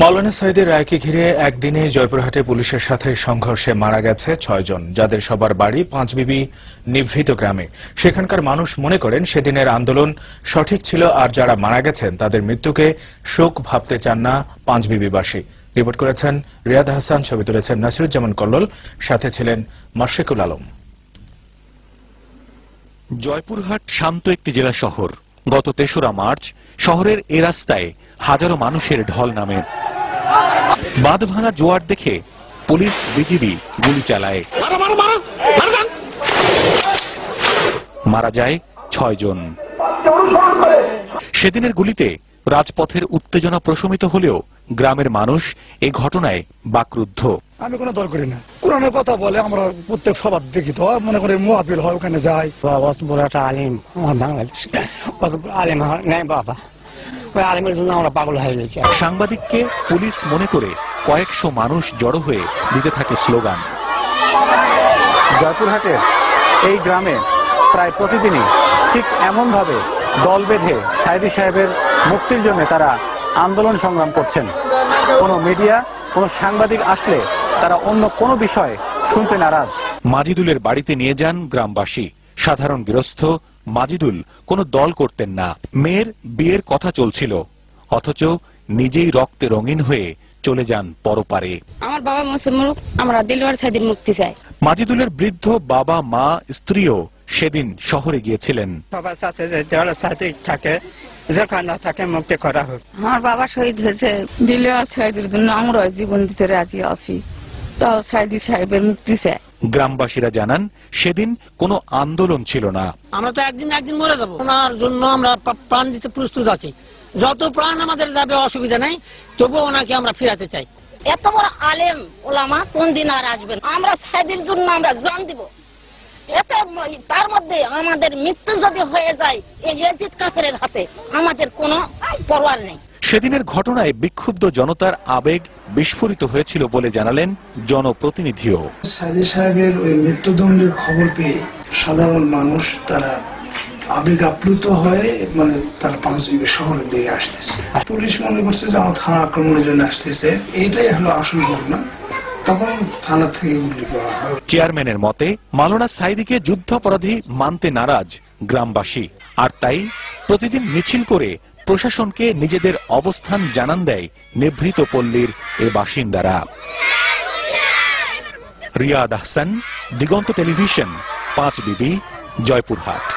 মাওলানা সাইদের রায়কে ঘিরে একদিনে জয়পুরহাটে পুলিশের সাথে সংঘর্ষে মারা গেছে ছয়জন, যাদের সবার বাড়ি পাঁচবিবি নিভৃত গ্রামে। সেখানকার মানুষ মনে করেন সেদিনের আন্দোলন সঠিক ছিল আর যারা মারা গেছেন তাদের মৃত্যুকে শোক ভাবতে চান না পাঁচবিবিবাসী। রিপোর্ট করেছেন রিয়াদ হাসান, ছবি তুলেছেন নাসিরুজ্জামান কল্লোল, সাথে ছিলেন মাশিকুল আলম। জয়পুরহাট শান্ত একটি জেলা শহর। গত তেসরা মার্চ শহরের এ রাস্তায় হাজারো মানুষের ঢল নামে বাঁধ ভাঙা জোয়ার দেখে পুলিশ বিজিবি গুলি চালায়। মারা যায় ছয় জন। সেদিনের গুলিতে রাজপথের উত্তেজনা প্রশমিত হলেও গ্রামের মানুষ এই ঘটনায় বাকরুদ্ধ। আমি কোনো দল করি না। কোরআনের কথা বলে আমরা প্রত্যেক সবার দেখি তো মনে করি মোয়াবিল হয় ওখানে যাই বাবা বড় একটা আলিম। আমার বাংলাদেশে আলিম নেই বাবা। আলিমের জন্য আমরা পাগল হয়ে গেছি সাংবাদিককে পুলিশ মনে করে কয়েকশো মানুষ জড়ো হয়ে দিতে থাকে স্লোগান। জয়পুরহাটের এই গ্রামে প্রায় প্রতিদিনই ঠিক এমনভাবে দল বেঁধে সাইদি সাহেবের মুক্তির জন্য তারা আন্দোলন সংগ্রাম করছেন। কোনো মিডিয়া কোনো সাংবাদিক আসলে তারা অন্য কোনো বিষয় শুনতে নারাজ। মাজিদুলের বাড়িতে নিয়ে যান গ্রামবাসী। সাধারণ গৃহস্থ মাজিদুল কোনো দল করতেন না। মেয়ের বিয়ের কথা চলছিল। অথচ নিজেই রক্তে রঙিন হয়ে চলে যান পরপারে। আমার বাবা মুসলমান আমরা দিলওয়ার সাইদিন মুক্তি চাই। মাজিদুলের বৃদ্ধ বাবা মা স্ত্রীও সেদিন শহরে গিয়েছিলেন। বাবা চাচ্ছে যে দেওয়ার সাথে থাকে যেখানে থাকে মুক্তি করা হোক। আমার বাবা শহীদ হয়েছে। দিলওয়ার সাইদের জন্য আমরা জীবন দিতে রাজি আছি। তাও সাইদি সাহেবের মুক্তি চাই। গ্রামবাসীরা জানান সেদিন কোনো আন্দোলন ছিল না। আমরা তো একদিন একদিন মরে যাব। ওনার জন্য আমরা প্রাণ দিতে প্রস্তুত আছি। যত প্রাণ আমাদের যাবে অসুবিধা নাই তবুও ওনাকে আমরা ফিরাতে চাই। এত বড় আলেম ওলামা কোন দিন আর আসবেন? আমরা সাইদের জন্য আমরা জান দিব। এতে তার মধ্যে আমাদের মৃত্যু যদি হয়ে যায় এই এজিদ কাফের হাতে আমাদের কোনো পরোয়ার নেই। সেদিনের ঘটনায় বিক্ষুব্ধ জনতার আবেগ বিস্ফোরিত হয়েছিল বলে জানালেন জনপ্রতিনিধিও। সাইদি সাহেবের ওই মৃত্যুদণ্ডের খবর পেয়ে সাধারণ মানুষ তারা আবেগ আপ্লুত হয়ে মানে তার পাঁচ বিঘে শহরের দিকে আসতেছে। পুলিশ মনে করছে যে আমার থানা আক্রমণের জন্য আসতেছে। এইটাই হলো আসল ঘটনা। তখন থানা থেকে গুলি করা হয়। চেয়ারম্যানের মতে মালোনা সাইদিকে যুদ্ধাপরাধী মানতে নারাজ গ্রামবাসী। আর তাই প্রতিদিন মিছিল করে প্রশাসনকে নিজেদের অবস্থান জানান দেয় নিভৃত পল্লীর এ বাসিন্দারা। রিয়াদ আহসান, দিগন্ত টেলিভিশন, পাঁচ বিবি, জয়পুরহাট।